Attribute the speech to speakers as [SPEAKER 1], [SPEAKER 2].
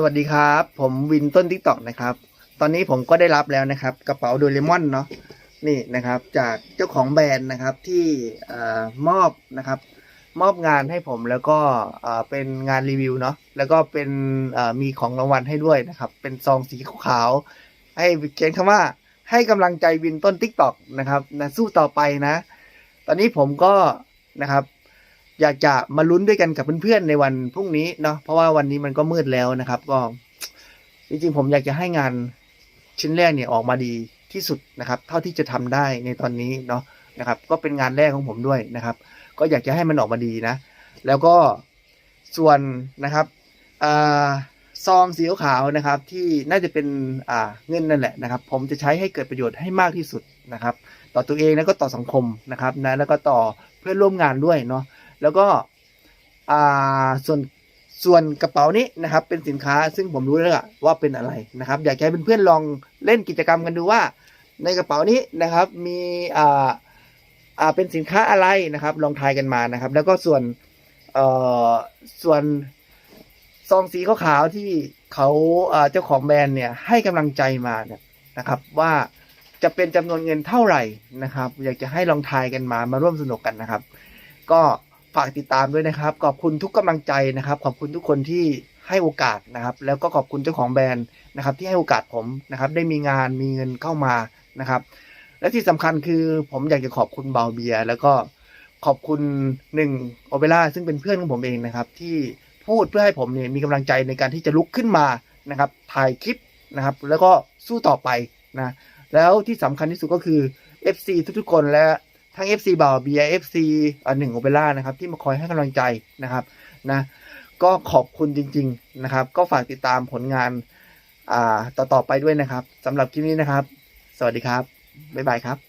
[SPEAKER 1] สวัสดีครับ ผมวินต้นทิกตอกนะครับ ตอนนี้ผมก็ได้รับแล้วนะครับ กระเป๋าโดเรมอนเนาะนี่นะครับ จากเจ้าของแบรนด์นะครับที่อมอบนะครับ มอบงานให้ผมแล้วก็เป็นงานรีวิวเนาะแล้วก็เป็นมีของรางวัลให้ด้วยนะครับ เป็นซองสีขาวให้เขียนคำว่าให้กำลังใจวินต้นทิกตอกนะครับนะสู้ต่อไปนะ ตอนนี้ผมก็นะครับ อยากจะมาลุ้นด้วยกันกับเพื่อนๆในวันพรุ่งนี้เนาะเพราะว่าวันนี้มันก็มืดแล้วนะครับ ก็จริงๆผมอยากจะให้งานชิ้นแรกเนี่ยออกมาดีที่สุดนะครับ เท่าที่จะทำได้ในตอนนี้เนาะนะครับ ก็เป็นงานแรกของผมด้วยนะครับ ก็อยากจะให้มันออกมาดีนะ แล้วก็ส่วนนะครับอซองสีขาวนะครับ ที่น่าจะเป็นเงินนั่นแหละนะครับ ผมจะใช้ให้เกิดประโยชน์ให้มากที่สุดนะครับ ต่อตัวเองแล้วก็ต่อสังคมนะครับนะแล้วก็ต่อเพื่อนร่วมงานด้วยเนาะ แล้วก็อ่าส่วนส่วนกระเป๋านี้นะครับ เป็นสินค้าซึ่งผมรู้แล้วว่าเป็นอะไรนะครับ อยากให้เพื่อนๆลองเล่นกิจกรรมกันดูว่า ในกระเป๋านี้นะครับ มีอ่าอ่าเป็นสินค้าอะไรนะครับ ลองทายกันมานะครับ แล้วก็ส่วนเอ่อส่วนซองสีขาวๆที่เขาอ่าเจ้าของแบรนด์เนี่ยให้กำลังใจมาเนี่ยนะครับ ว่าจะเป็นจำนวนเงินเท่าไหร่นะครับ อยากจะให้ลองทายกันมามาร่วมสนุกกันนะครับ ก็ ฝากติดตามด้วยนะครับ ขอบคุณทุกกำลังใจนะครับ ขอบคุณทุกคนที่ให้โอกาสนะครับ แล้วก็ขอบคุณเจ้าของแบรนด์นะครับ ที่ให้โอกาสผมนะครับ ได้มีงานมีเงินเข้ามานะครับ และที่สำคัญคือผมอยากจะขอบคุณเบาเบียแล้วก็ขอบคุณหนึ่งโอเปร่าซึ่งเป็นเพื่อนของผมเองนะครับ ที่พูดเพื่อให้ผมเนี่ยมีกำลังใจในการที่จะลุกขึ้นมานะครับถ่ายคลิปนะครับ แล้วก็สู้ต่อไปนะแล้วที่สำคัญที่สุดก็คือ FC ทุกๆคนและ ทั้ง FC บ่าวเบีย FC อ่าหนึ่งโอเปร่านะครับ ที่มาคอยให้กำลังใจนะครับนะก็ขอบคุณจริง ๆนะครับ ก็ฝากติดตามผลงานอ่าต่อๆไปด้วยนะครับสำหรับคลิปนี้นะครับ สวัสดีครับ บ๊ายบายครับ